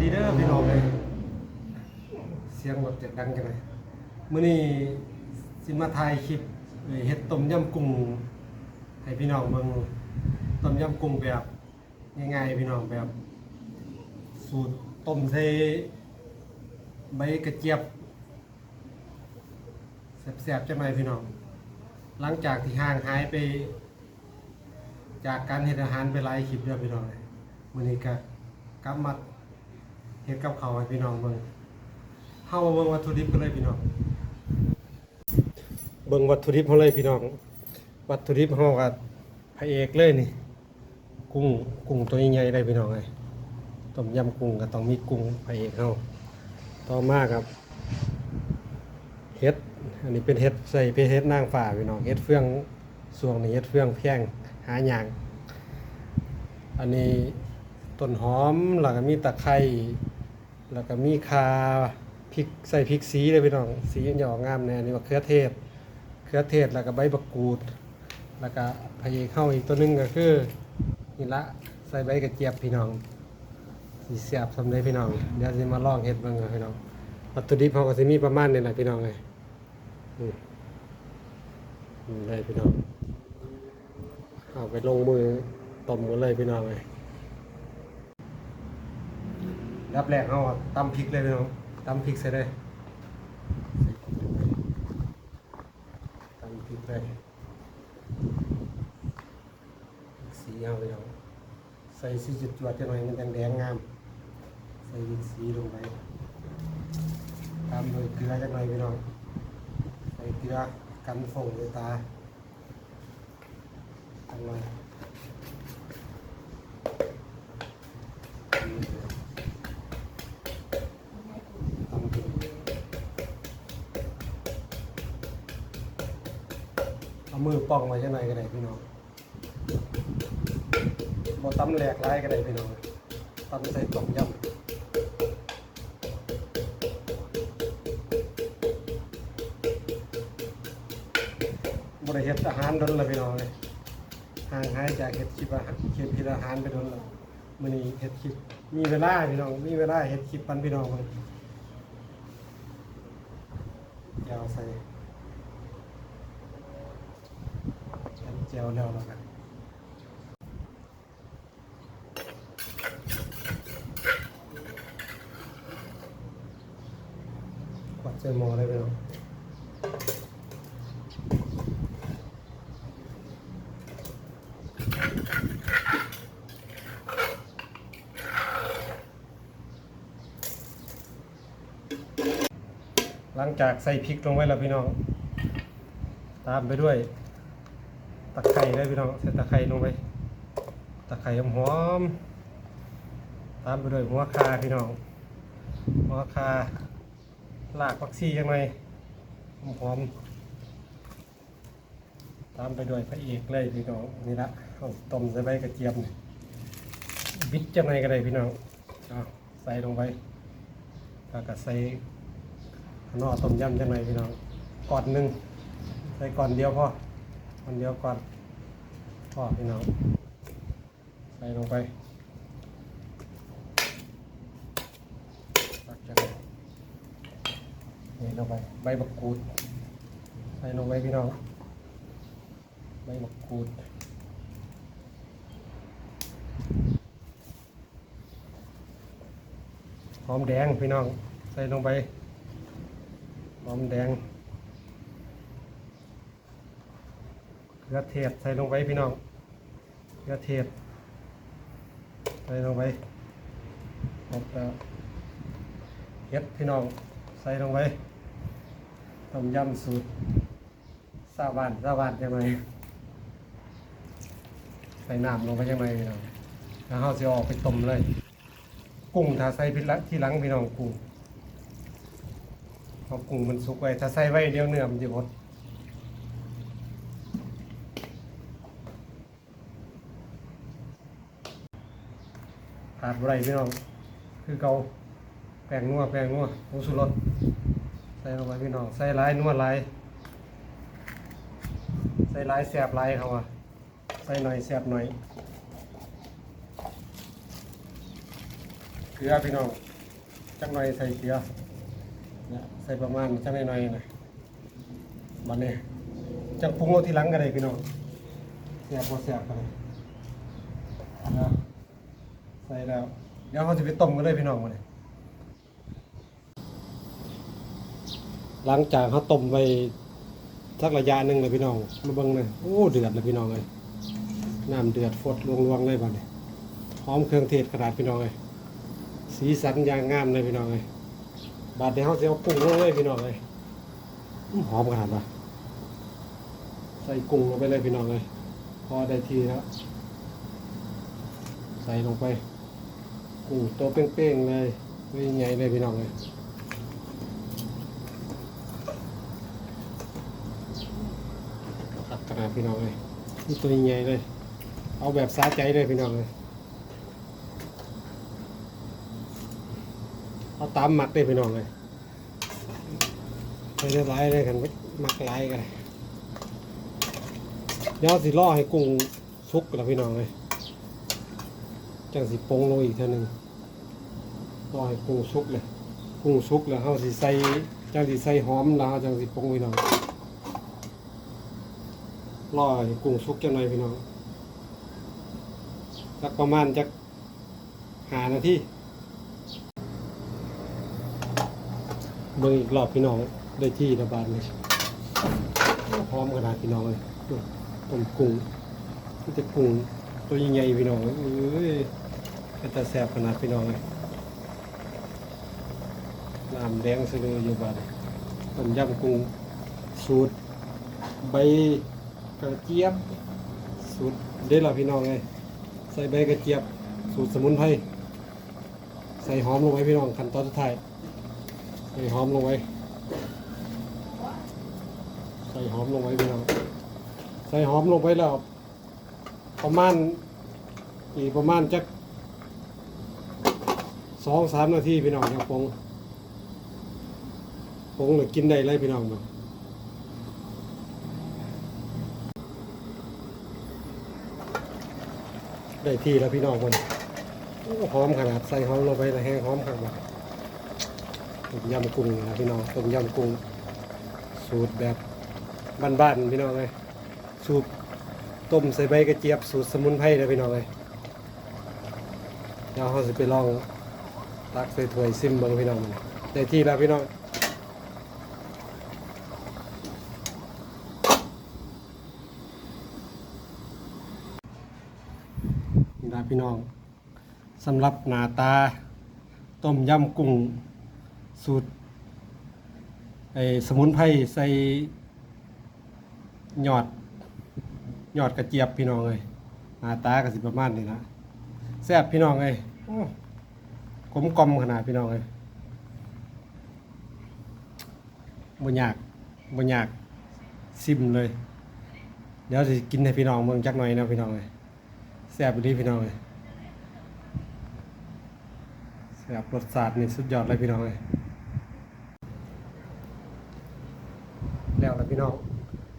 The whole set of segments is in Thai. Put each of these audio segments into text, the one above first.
ดีเด้อพี่น้องเลยเสียงรถจะดังจังเลยมื้อนี้สิมาถ่ายคลิปเอ่อเฮ็ดต้มยำกุ้งให้พี่น้องเบิ่งต้มยำกุ้งแบบง่ายๆพี่น้องแบบ สูตรต้มใส่ใบกระเจี๊ยบแซ่บๆจังเลยพี่น้อง หลังจากที่ห่างหายไป จากการเฮ็ดอาหารไปหลายคลิปแล้วพี่น้องเลยมื้อนี้ก็กลับมา เฮ็ดกับข้าวให้พี่น้องเบิ่งเฮาเบิ่งวัตถุดิบกันเลยพี่น้อง เบิ่งวัตถุดิบเฮาเลยพี่น้อง วัตถุดิบเฮาก็พระเอกเลยนี่ กุ้งกุ้งตัวใหญ่ๆเลยพี่น้องเอ้ต้มยำกุ้งก็ต้องมีกุ้งพระเอกเฮาต่อมาครับเฮ็ด อันนี้เป็นเฮ็ดใส่เป็นเฮ็ดนางฟ้าพี่น้องเฮ็ดเฟืองสวงนี้เฮ็ดเฟืองแพงหาหยางอันนี้ต้นหอมแล้วก็มีตะไคร้ แล้วก็มีคาพริกใส่พริกสีเลยพี่น้อง สีหยอกงามแน่อันนี่มะเขือเทศเขือเทศแล้วก็ใบบักกูด แล้วก็พะเยเข้าอีกตัวหนึงก็คือนี่ละใส่ใบกระเจี๊ยบพี่น้องสีเสียบสำเร็จพี่น้อง เดี๋ยวจะมาลองเฮ็ดบิ่งพี่น้องวัตถุดิบเขาก็สิมีประมาณนี้แหละพี่น้องเลยได้พี่น้องเอาไปลงมือต้มกันเลยพี่น้องเลย รับแรกเอาตำพริกเลยพี่น้องตำพริกใส่เลยตำพริกเลยสีเอาพี่น้องใส่สีจุดจวดจะหน่อยมันแดงงาม ใส่สีลงไปตามด้วยเกลือจักหน่อยพี่น้องใส่เกลือกันฟงด้วยตาอร่อย เอามือป้องไว้จังไหนก็ได้พี่น้องบ่ตำแหลกหลายก็ได้พี่น้องตำใส่ต้มยำบ่ได้เฮ็ดอาหารโดนละพี่น้องเลยห่างหายจากเห็ดคลิปอาหารเห็ดพิอาหารไปโดนแล้วมื้อนี้เห็ดคลิปมีเวลาพี่น้องมีเวลาเห็ดคลิปปันพี่น้องมันเจียวใส่ เจียวแล้วแล้วกันกดใส่หม้อเลยพี่น้องหลังจากใส่พริกลงไว้แล้วพี่น้อง ตามไปด้วยะไคร้เลยพี่น้องใส่ตะไคร้ลงไปตะไคร้หอมๆตามไปด้วยหัวคาพี่น้องหัวคาลากผักชียังไงหอมๆตามไปด้วยพระเอกเลยพี่น้องนี่ละเอาต้มใส่ใบกระเจี๊ยบบิดจังไงก็ได้พี่น้องใส่ลงไปแล้วก็ใส่ขนอต้มยำจังไรพี่น้องก่อนหนึ่งใส่ก่อนเดียวพอ ก่อนเดียวก่อนพ่อพี่น้องใส่ลงไปตักจากนี่ลงไป ใบบักกูด ใส่ลงไปพี่น้อง ใบบักกูดหอมแดงพี่น้อง ใส่ลงไปหอมแดง เกลือเทศใส่ลงไปพี่น้องเกลือเทศใส่ลงไปหมดแล้วเห็ดพี่น้องใส่ลงไปต้มยำสูตรซาบานซาบานยังไงใส่น้ำลงไปยังไงพี่น้องแล้วเราจะออกไปต้มเลย กุ้งถ้าใส่พิละที่หลังพี่น้องกุ้งเอากุ้งมันสุกไว้ถ้าใส่ไว้เดี๋ยวเนื้อมันจะหด ขาดอะไรพี่น้อง คือเกาแป้งนัวแป้งนัวผงชูรสใส่ลงไปพี่น้อง ใส่ลายนัวหลาย ใส่ลายแสบลายเขาอะใส่หน่อยแสบหน่อย เกลือพี่น้อง จักหน่อยใส่เกลือนะใส่ประมาณจักหน่อยๆนะมันนี่จังปรุงรสทีหลังก็ได้พี่น้องแซ่บพอแซ่บไปเลยนะ ใส่แล้ว เดี๋ยวเราจะไปต้มกันเลยพี่น้องมาเลยหลังจากเขาต้มไปสักระยะหนึ่งเลยพี่น้อง มาเบิ่งเลยโอ้เดือดเลยพี่น้องเลยน้ำเดือดฟดลวงๆเลยบ้านี้หอมเครื่องเทศขนาดพี่น้องเลยสีสันย่างงามเลยพี่น้องเลยบาดเดี๋ยวเขาจะเอากุ้งลงเลยพี่น้องเลยหอมขนาดว่ะใส่กุ้งลงไปเลยพี่น้องเลยพอได้ทีแล้วใส่ลงไป กุ้ตัวเป้งๆเลยไม่ใหญ่เลยพี่น้องเลยตัดขนาดพี่น้องเลยนี่ตัวใหญ่เลย เอาแบบสาใจเลยพี่น้องเลยเอาตามหมักได้พี่น้องเลยไปเรียบร้อยเลยกันหมักหลายกันเดี๋ยวสิล่อให้กุ้งสุกแล้วพี่น้องเลย จังสิปรุงลงอีกเท่านึงล่อให้กุ้งสุกเลยกุ้งสุกแล้วเขาสิใส่จังสิใส่หอมแล้วเราจังสิปรุงพี่น้องลอให้กุ้งสุกจังหน่อยพี่น้องสักประมาณจักหานาทีเบิ่งอีกรอบพี่น้องได้ที่ระบาดเลยพร้อมขนาดพี่น้องเลยต้มกุ้งมันจะกุ้ง ตัวใหญ่ๆพี่น้องเอ้ยก็จะแซ่บขนาดพี่น้องเลยน้ำแดงสลยอยู่บาดต้มยำกุ้งสูตรใบกระเจี๊ยบ สูตรเด็ดละพี่น้องเลยใส่ใบกระเจี๊ยบ สูตรสมุนไพรใส่หอมลงไปพี่น้องขั้นตอนสุดท้ายใส่หอมลงไว้ใส่หอมลงไว้พี่น้องใส่หอมลงไปแล้ว ประมาณอีกประมาณจักสองสามนาทีพี่น้องยังปงปงหรือกินได้เลยพี่น้องเนาะได้ที่แล้วพี่น้องคนโอ้หอมขนาดใส่หอมลงไปแล้วแห้งหอมขนาดต้มยำกุ้งนะพี่น้องต้มยำกุ้งสูตรแบบบ้านๆพี่น้องเลยสูตร ต้มใส่ใบกระเจี๊ยบสูตรสมุนไพรเลยพี่น้องเลยเดี๋ยวเราจะไปลองตักใส่ถ้วยซิมเบิ้งพี่น้องมันได้ที่แล้วพี่น้องนี่นะพี่น้องสำหรับหน้าตา ต้มยำกุ้งสูตรไอ้สมุนไพรใส่หยอด ยอดกระเจี๊ยบพี่น้องเลยหน้าตาก็สิประมาณนี้นะแซ่บพี่น้องเลยกลมกลมขนาดพี่น้องเลยบ่ยากบ่ยากซิมเลย เดี๋ยวจะกินให้พี่น้องเมืองจักหน่อยนะพี่น้องเลยแซ่บดีพี่น้องเลยแซ่บรสชาตินี่สุดยอดเลยพี่น้องเลยแล้วล่ะพี่น้อง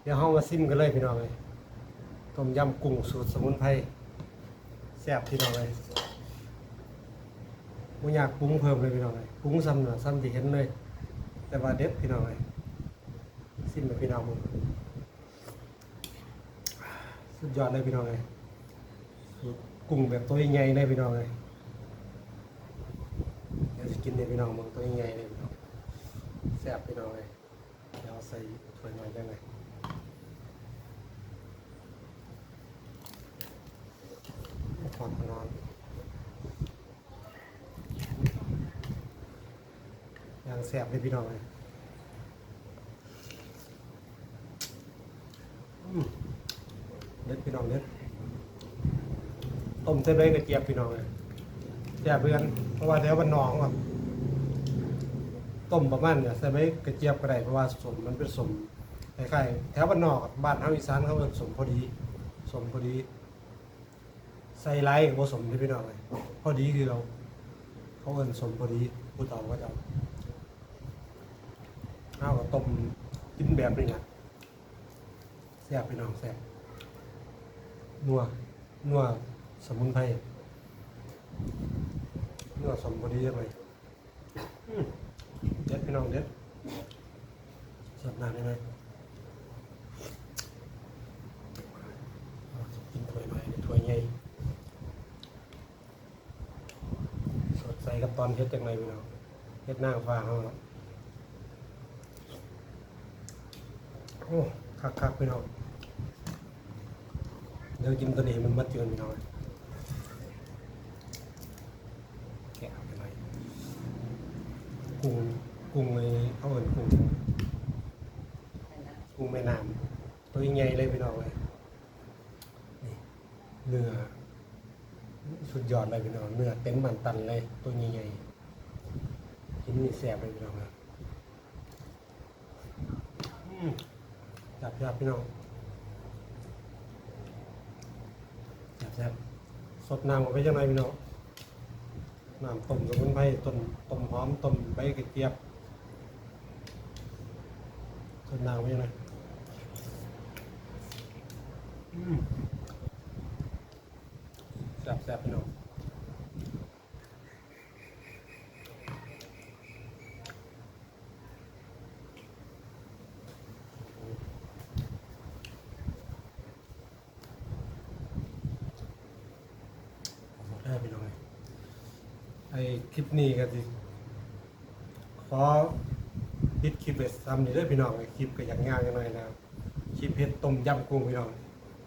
เดี๋ยวเฮามาซิมกันเลยพี่น้องเลย ต้มยำกุ้งสูตรสมุนไพรแซ่บพี่น้องเลยบ่อยากปรุงเพิ่มเลยพี่น้องเลยปรุงซ้ำเนาะซ้ำที่เห็นเลย แต่ว่าเด็ดพี่น้องเลยซิมไปพี่น้องมึงสุดยอดเลยพี่น้องเลยกุ้งแบบตัวใหญ่เลยพี่น้องเลยเดี๋ยวจะกินเลยพี่น้องมึงตัวใหญ่เลยพี่น้องแซ่บพี่น้องเลยเดี๋ยวใส่ถ้วยหน่อยได้ไหม ขอนนอนยังแสบเลยพี่น้องเลยอืมเด็ดพี่น้องเด็ดต้มเส้นใบกระเจี๊ยบพี่น้องเลยแซ่บเพื่อนเพราะว่าแถวบ้านนองครับต้มประมาณเนี่ยใส่ใบกระเจี๊ยบก็ได้เพราะว่าสมมันเป็นสมคล้ายๆแถวบ้านนอกอะบ้านเฮาอีสานเขาเอิ้นสมพอดีสมพอดี ใส่ไรบ่สมที่พี่น้องเลยพอดีคือเราเขาเอินสมพอดีผู้เฒ่าก็จะเอาเอาต้มกินแบบนี้นะแซ่บพี่น้องแซ่บนัวนัวสมุนไพรนื้อสมบูรณ์ยังไงเด็ดพี่น้องเด็ดสดน้ำได้ไหมเอากินถ้วยหน่อยถ้วยใหญ่สดใสกับ ตอนเฮ็ดจังไรพี่น้องเฮ็ดหน้าฟ้าเขาเนาะโอ้คักคักๆพี่น้องเดี๋ยวกินตัวนี้ให้มันมัดเจือนพี่น้องแกะไปหน่อยกุ้งกุ้งเลยเขาเอินกุ้งกุ้งแม่น้ำตัวใหญ่เลยพี่น้องเลยนี่เนื้อ สุดยอดเลยพี่น้องเนื้อเต็มมันตันเลยตัวใหญ่ๆกินนี่แซ่บเลยพี่น้องจับจับพี่น้องจับจับสดน้ำออกไปจังไรพี่น้องน้ำต้มสมุนไพรต้มต้มหอมต้มใบกระเจี๊ยบสดน้ำออกไปจังไรอืม แซ่บแซ่บพี่น้องพี่น้องไอคลิปนี้ก็สิขอปิดคลิปไปซ้ำนี่เด้อพี่น้องไอคลิปก็อย่ากงานกันหน่อยนะคลิปเฮ็ดต้มยำกุ้งพี่น้อง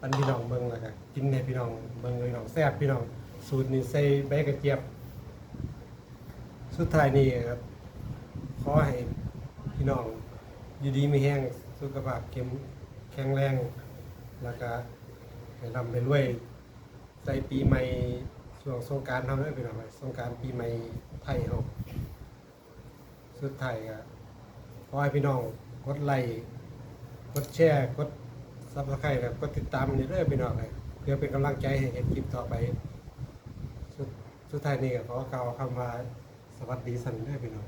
ปันพี่น้องเบิ่งแล้วก็กินให้พี่น้องเบิ่งเลยพี่น้องแซ่บพี่น้องสูตรนี้ใส่ใบกระเจี๊ยบ สุดท้ายนี้ครับขอให้พี่น้องอยู่ดีมีแห้งสุขภาพเข้มแข็งแรงแล้วก็ให้ร่ำให้รวยใส่ปีใหม่ช่วงสงกรารทำได้เป็นอะไรสงกรารปีใหม่ไทยเราสุดท้ายก็ขอให้พี่น้องกดไลค์กดแชร์กด ซับสไครต์แล้วก็ติดตามเรื่อยไปหน่องเลยเพื่อเป็นกำลังใจให้เห็นคลิปต่อไปสุดสุดท้ายนี้ก็ขอกล่าวคำว่าสวัสดีสันเด้อพี่น้อย